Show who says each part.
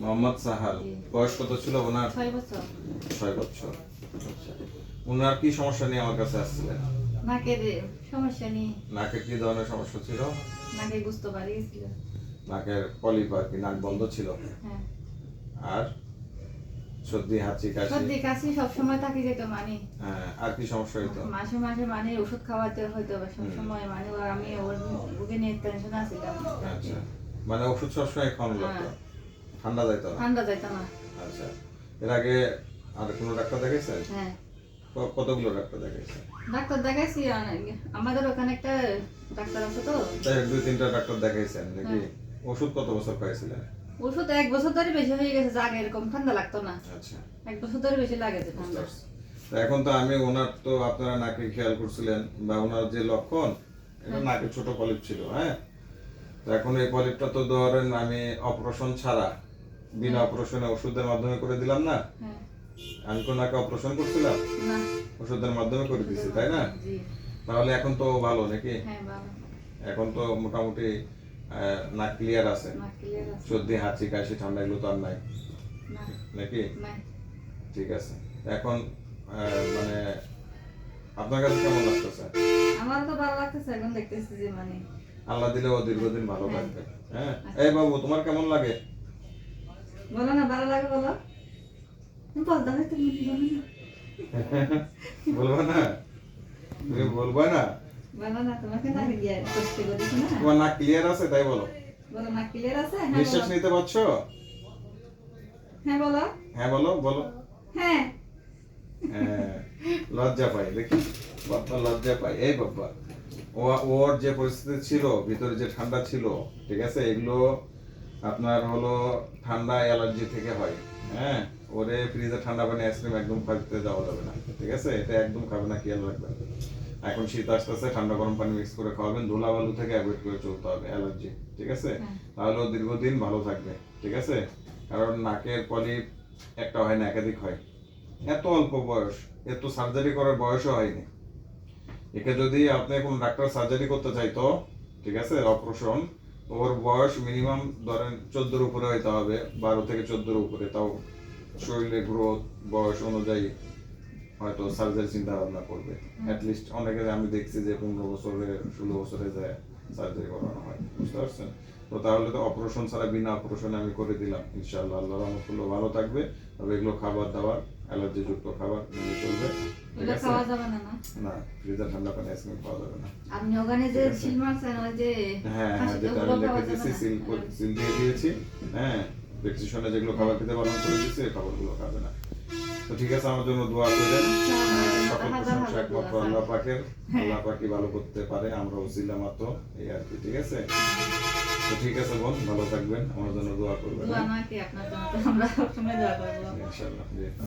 Speaker 1: মোহাম্মদ সাহাল। বয়স কত ছিল ওনার?
Speaker 2: ছয় বছর।
Speaker 1: ছয় বছর। আচ্ছা। ওনার কি সমস্যা নিয়ে আমার কাছে আসছিলেন?
Speaker 2: নাকের সমস্যা
Speaker 1: নাকে কি ধরনের সমস্যা ছিল?
Speaker 2: নাকে গেছিল।
Speaker 1: নাকের পলিপ আর কি নাক বন্ধ ছিল?
Speaker 2: হ্যাঁ।
Speaker 1: আর সর্দি হাঁচি কাশি?
Speaker 2: সর্দি কাশি সবসময় থাকি যেত মানে।
Speaker 1: হ্যাঁ আর কি সমস্যা হইতো?
Speaker 2: মাসে মাসে মানে ওষুধ খাওয়াতে হয়তো বা
Speaker 1: হুম।
Speaker 2: সবসময় মানে আমি ওর বুকে নিয়ে টেনশন আছিলাম
Speaker 1: আচ্ছা। মানে ওষুধ সবসময় খাওয়ানো লাগতো
Speaker 2: হ্যাঁ।
Speaker 1: ঠান্ডা যাইতো না?
Speaker 2: ঠান্ডা যাইতো না।
Speaker 1: আচ্ছা এর আগে আর কোনো ডাক্তার দেখাইছেন
Speaker 2: হ্যাঁ।
Speaker 1: কতগুলো ডাক্তার দেখাইছেন
Speaker 2: ডাক্তার দেখাইছি। আমাদের ওখানে একটা ডাক্তার আছে তো।
Speaker 1: দুই তিনটা ডাক্তার দেখাইছেন নাকি
Speaker 2: হ্যাঁ।
Speaker 1: ওষুধ কত বছর পাইছিলেন
Speaker 2: ওষুধ এক বছর ধরে বেশি হয়ে গেছে আগে এরকম ঠান্ডা লাগতো না।
Speaker 1: আচ্ছা।
Speaker 2: এক বছর ধরে বেশি লাগে ঠান্ডা।
Speaker 1: এখন তো আমি ওনার তো আপনারা নাকে খেয়াল করছিলেন বা ওনার যে লক্ষণ এটা
Speaker 2: হ্যাঁ।
Speaker 1: নাকে ছোট পলিপ ছিল হ্যাঁ? তো এখন এই পলিপটা তো ধরেন আমি অপারেশন ছাড়া বিনা
Speaker 2: হ্যাঁ।
Speaker 1: অপারেশনে ওষুধের মাধ্যমে করে দিলাম না? আমি কোন নাকে অপারেশন করছিলাম? ওষুধের মাধ্যমে করে দিছি তাই না? তাহলে এখন তো ভালো নাকি?
Speaker 2: হ্যাঁ
Speaker 1: এখন তো মোটামুটি নাক ক্লিয়ার আছে। সর্দি হাঁচি কাশি ঠান্ডা এগুলো তো আর নাই। নাকি? ঠিক আছে। এখন মানে আপনার কাছে কেমন লাগতেছে?
Speaker 2: আমার তো ভালো লাগতেছে এখন দেখতেছি যে মানে
Speaker 1: আল্লাহ দিলে ও দীর্ঘদিন ভালো
Speaker 2: হ্যাঁ।
Speaker 1: থাকবে। হ্যাঁ? এই বাবু তোমার কেমন লাগে?
Speaker 2: বলো না ভালো লাগে বলো? তুমি বলতে হবে তুমি বলো না।
Speaker 1: তুমি বলবা না?
Speaker 2: বলো না তোমাকে না গিয়ে কষ্ট করেছি না।
Speaker 1: তোমার নাক ক্লিয়ার আছে তাই বলো।
Speaker 2: বলো না ক্লিয়ার আছে? হ্যাঁ
Speaker 1: নিঃশ্বাস নিতে পারছ?
Speaker 2: হ্যাঁ বলো।
Speaker 1: হ্যাঁ বলো বলো।
Speaker 2: হ্যাঁ।
Speaker 1: হ্যাঁ, লজ্জা পাই দেখি। লজ্জা পাই। এই ও ওর যে পরিস্থিতি ছিল ভিতরে যে ঠান্ডা ছিল ঠিক আছে এগুলো আপনার হলো ঠান্ডা অ্যালার্জি থেকে হয় হ্যাঁ? ওরে ফ্রিজে ঠান্ডা পানি আইসক্রিম একদম খাইতে যাওয়া যাবে না ঠিক আছে? এটা একদম খাবে না খেয়াল রাখবেন। এখন শীত আসতেছে ঠান্ডা গরম পানি মিক্স করে খাওয়াবেন ধুলাবালু থেকে অ্যাভয়েড করে চলতে হবে অ্যালার্জি ঠিক আছে?
Speaker 2: হ্যাঁ।
Speaker 1: তাহলে ও দীর্ঘদিন ভালো থাকবে ঠিক আছে? কারণ নাকের পলিপ একটা হয় না একাধিক হয়। এত অল্প বয়স এত সার্জারি করার বয়সও হয়নি। একে যদি আপনি কোনো ডাক্তার সার্জারি করতে চাইতো ঠিক আছে? অপারেশন ওর বয়স মিনিমাম ধরেন চোদ্দোর উপরে হইতে হবে বারো থেকে চোদ্দোর উপরে তাও শরীরের গ্রোথ বয়স অনুযায়ী হয়তো সার্জারি চিন্তা ভাবনা করবে অ্যাটলিস্ট অনেকে আমি দেখছি যে পনেরো বছরে ষোলো বছরে যায়। সার্জারি করানো হয় বুঝতে পারছেন? তো তাহলে তো অপারেশন ছাড়া বিনা অপারেশনে আমি করে দিলাম। ইনশাআল্লাহ আল্লাহ রহমতুল্লাহ ভালো থাকবে। তবে এগুলো খাবার দাবার অ্যালার্জি যুক্ত খাবার নিলে চলবে। ঠিক
Speaker 2: ওটা
Speaker 1: আছে?
Speaker 2: খাওয়া যাবে না না?
Speaker 1: না ফ্রিজে ঠান্ডা পানি আইসক্রিম খাওয়া যাবে না।
Speaker 2: আপনি ওখানে যে
Speaker 1: ঠিক
Speaker 2: মারছেন ওই যে
Speaker 1: হ্যাঁ হ্যাঁ যেটা আমি
Speaker 2: খাওয়া
Speaker 1: লিখে
Speaker 2: যাবে
Speaker 1: দিয়েছি সিল সিল দিয়ে দিয়েছি। হ্যাঁ প্রেসক্রিপশনে যেগুলো খাবার খেতে বারণ করে দিয়েছি খাবারগুলো খাবে না। তো ঠিক আছে আমার জন্য দোয়া করবেন। একমাত্র। আল্লাহ পাকের আল্লাহ পাকি ভালো করতে পারে আমরা ওসিলা মাত্র এই আর কি ঠিক আছে তো ঠিক আছে বোন ভালো থাকবেন আমার জন্য দোয়া করবেন
Speaker 2: দোয়া
Speaker 1: হ্যাঁ?
Speaker 2: আপনার জন্য আমরা সবসময় দোয়া করব
Speaker 1: ইনশাআল্লাহ।